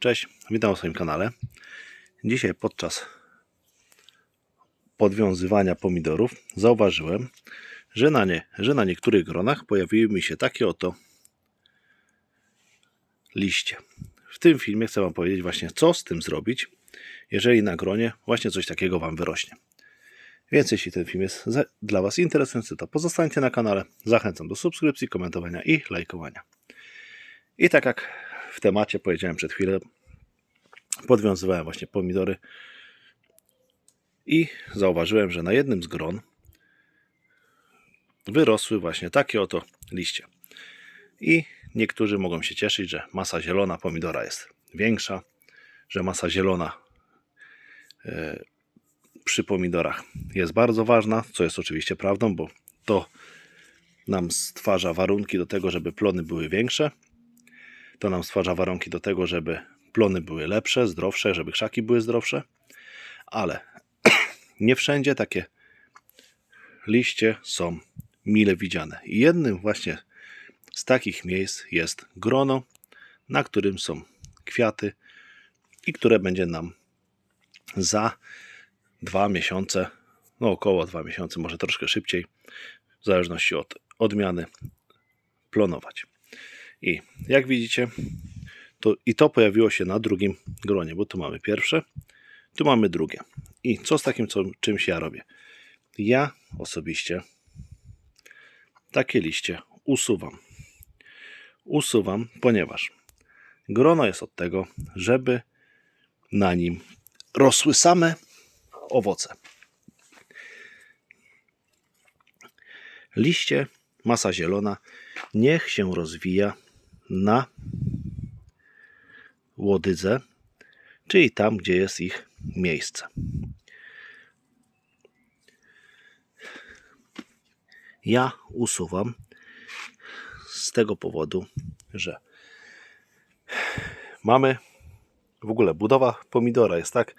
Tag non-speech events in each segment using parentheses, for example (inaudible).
Cześć, witam w swoim kanale. Dzisiaj podczas podwiązywania pomidorów zauważyłem, że na, nie, że na niektórych gronach pojawiły mi się takie oto liście. W tym filmie chcę Wam powiedzieć właśnie, co z tym zrobić, jeżeli na gronie właśnie coś takiego Wam wyrośnie. Więc jeśli ten film jest dla Was interesujący, to pozostańcie na kanale. Zachęcam do subskrypcji, komentowania i lajkowania. I tak jak w temacie powiedziałem przed chwilą, podwiązywałem właśnie pomidory i zauważyłem, że na jednym z gron wyrosły właśnie takie oto liście. I niektórzy mogą się cieszyć, że masa zielona pomidora jest większa, że masa zielona e, przy pomidorach jest bardzo ważna, co jest oczywiście prawdą, bo to nam stwarza warunki do tego, żeby plony były większe. To nam stwarza warunki do tego, żeby plony były lepsze, zdrowsze, żeby krzaki były zdrowsze. Ale (clears throat) nie wszędzie takie liście są mile widziane. I jednym właśnie z takich miejsc jest grono, na którym są kwiaty i które będzie nam za dwa miesiące, no około dwa miesiące, może troszkę szybciej, w zależności od odmiany, plonować. I jak widzicie, to i to pojawiło się na drugim gronie, bo tu mamy pierwsze, tu mamy drugie. I co z takim co, czymś ja robię? Ja osobiście takie liście usuwam. Usuwam, ponieważ grono jest od tego, żeby na nim rosły same owoce. Liście, masa zielona, niech się rozwija na łodydze, czyli tam, gdzie jest ich miejsce. Ja usuwam z tego powodu, że mamy w ogóle budowa pomidora jest tak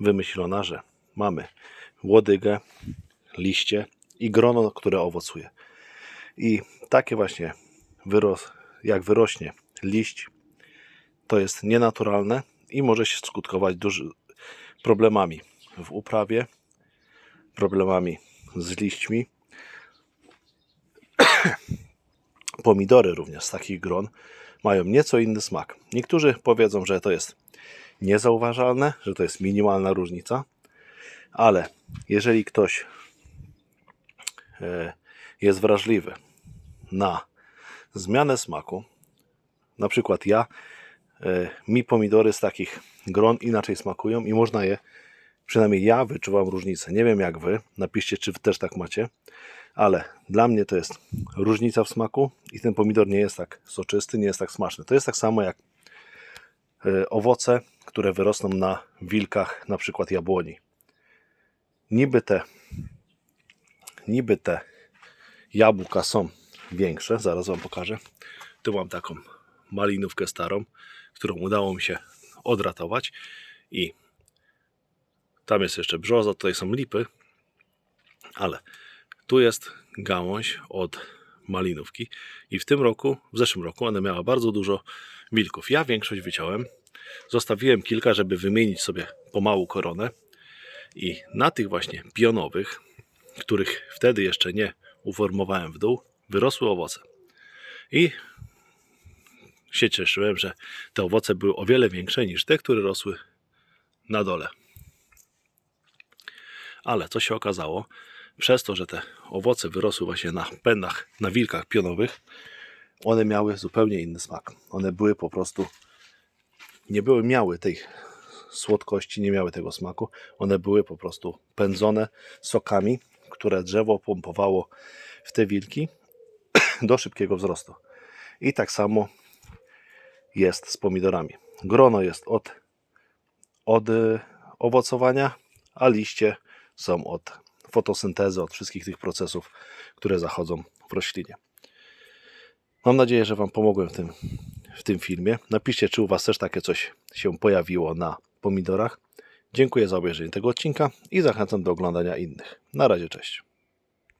wymyślona, że mamy łodygę, liście i grono, które owocuje. I takie właśnie wyros, jak wyrośnie liść, to jest nienaturalne i może się skutkować duży problemami w uprawie, problemami z liśćmi. (clears throat) Pomidory również z takich gron mają nieco inny smak. Niektórzy powiedzą, że to jest niezauważalne, że to jest minimalna różnica, ale jeżeli ktoś e, jest wrażliwy na zmianę smaku, na przykład ja, e, mi pomidory z takich gron inaczej smakują i można je, przynajmniej ja wyczuwam różnicę. Nie wiem jak wy, napiszcie czy też tak macie, ale dla mnie to jest różnica w smaku i ten pomidor nie jest tak soczysty, nie jest tak smaczny. To jest tak samo jak e, owoce, które wyrosną na wilkach, na przykład jabłoni. Niby te, niby te jabłka są większe, zaraz Wam pokażę. Tu mam taką malinówkę starą, którą udało mi się odratować i tam jest jeszcze brzoza, tutaj są lipy, ale tu jest gałąź od malinówki i w tym roku, w zeszłym roku ona miała bardzo dużo wilków. Ja większość wyciąłem, zostawiłem kilka, żeby wymienić sobie pomału koronę i na tych właśnie pionowych, których wtedy jeszcze nie uformowałem w dół, wyrosły owoce. I się cieszyłem, że te owoce były o wiele większe niż te, które rosły na dole. Ale co się okazało? Przez to, że te owoce wyrosły właśnie na pędach, na wilkach pionowych, one miały zupełnie inny smak. One były po prostu, nie były, miały tej słodkości, nie miały tego smaku. One były po prostu pędzone sokami, które drzewo pompowało w te wilki do szybkiego wzrostu. I tak samo jest z pomidorami. Grono jest od, od owocowania, a liście są od fotosyntezy, od wszystkich tych procesów, które zachodzą w roślinie. Mam nadzieję, że Wam pomogłem w tym, w tym filmie. Napiszcie, czy u Was też takie coś się pojawiło na pomidorach. Dziękuję za obejrzenie tego odcinka i zachęcam do oglądania innych. Na razie, cześć.